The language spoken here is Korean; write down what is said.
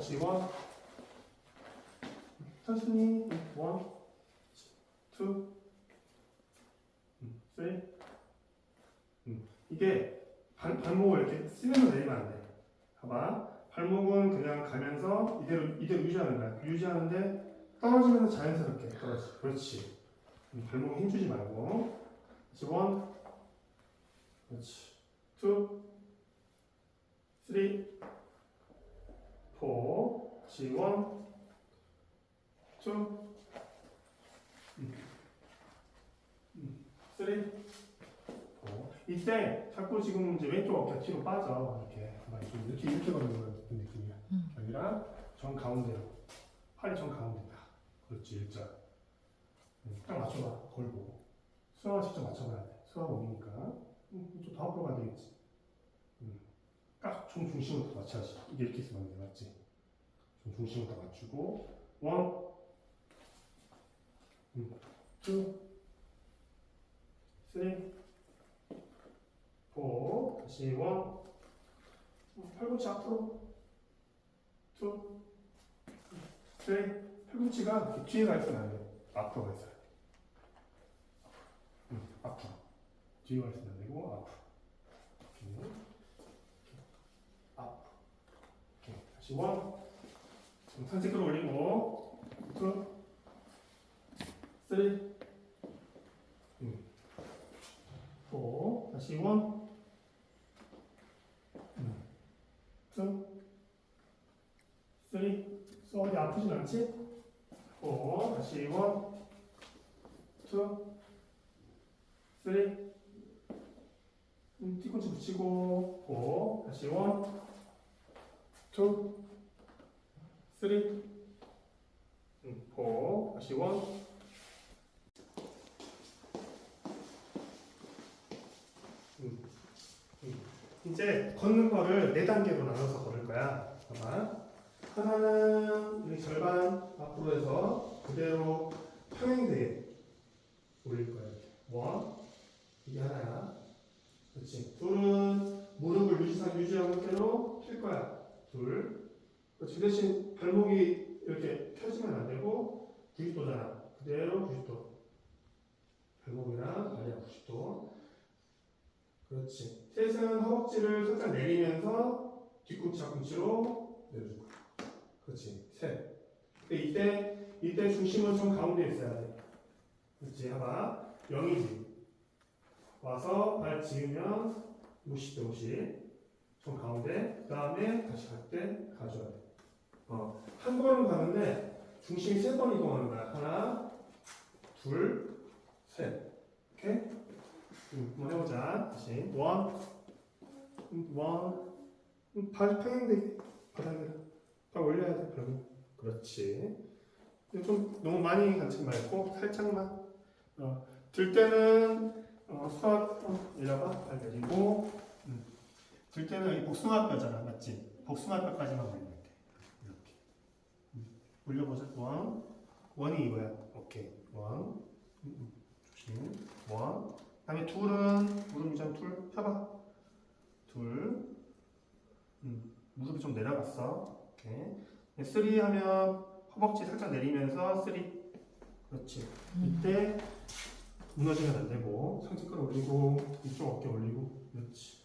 다시 원. 천천히 원, 투, 음, 쓰리. 음, 이게 발, 발목을 이렇게 쓰면서 내리면 안 돼. 봐봐. 발목은 그냥 가면서 이대로 이대로 유지하는 거야. 유지하는데 떨어지면서 자연스럽게 떨어지. 그렇지. 음, 발목에 힘주지 말고. 다시 원. 그렇지. 투, 쓰리, 포. 다시 원, 투, 쓰리, 포. 이때 자꾸 지금 이제 왼쪽 어깨 뒤로 빠져 이렇게 가만히 좀 이렇게 이렇게 걸는 거 같은 느낌이야. 음. 아니라 정 가운데로 팔이 정 가운데다. 그렇지 일자. 음, 딱 맞춰봐 걸고 수화가 직접 맞춰봐야 돼. 수화가 오니까 음, 좀더 앞으로 가야 되겠지. 음, 딱 총 중심을 더 맞춰야지. 이게 이렇게 있으면 안 돼, 맞지? 좀 중심을 더 맞추고 원, 음, 투, 쓰리, 포, 다시 원, 음, 팔꿈치 앞으로, 투, 쓰리, 팔꿈치가 뒤에 가 있으면 안 돼. 앞으로 가 있어야 돼. 음, 앞으로. 뒤에 가 있으면 안 되고 앞으로. 이렇게. 앞으로. 이렇게. 다시 원. 좀 산책 끌어올리고 투, 쓰리, 음, 포. 다시 원, 음, 투, 쓰리. 소 어디 아프진 않지? 포. 다시 원, 투, 쓰리. 음, 뒤꿈치 붙이고 포. 다시 원, 투, 쓰리, 음, 포. 다시 원, 음, 음. 이제 걷는 거를 네 단계로 나눠서 걸을 거야. 봐봐. 하나는 여기 절반 앞으로 해서 그대로 평행되게 올릴 거야. 이렇게. 원, 이게 하나야. 그렇지. 둘은 무릎을 유지상 유지하는 대로 펼 거야. 둘. 그 대신 발목이 이렇게 펴지면 안 되고 90도잖아. 그대로 90도. 발목이랑 발이랑 90도. 그렇지. 셋은 허벅지를 살짝 내리면서 뒤꿈치 앞꿈치로 내려줄 거야. 그렇지. 셋. 근데 이때 이때 중심은 좀 가운데 있어야 돼. 그렇지. 봐봐. 0이지. 와서 발 지으면 50대 50. 좀 가운데. 그 다음에 다시 갈 때 가져야 돼. 중심이 세 번 이동하는 거야. 하나, 둘, 셋. 오케이? 음, 한번 해보자. 다시. 원, 음, 원. 음, 발 평행되게 바닥에다. 발 올려야 돼. 발. 그렇지. 좀 너무 많이 갖지 말고 살짝만. 어, 들 때는 어, 수학 어, 내려봐. 발 내리고. 음. 들 때는 이 복숭아뼈잖아, 맞지? 복숭아뼈까지만. 이렇게. 음. 올려보자. 원. 원이 이거야. 오케이. 원. 음, 음. 조심. 원. 그다음에 둘은 무릎 위장 둘 펴봐. 둘. 음. 무릎이 좀 내려갔어. 오케이. 쓰리 하면 허벅지 살짝 내리면서 쓰리. 그렇지. 이때 무너지면 안 되고 상체 끌어올리고 이쪽 어깨 올리고 그렇지.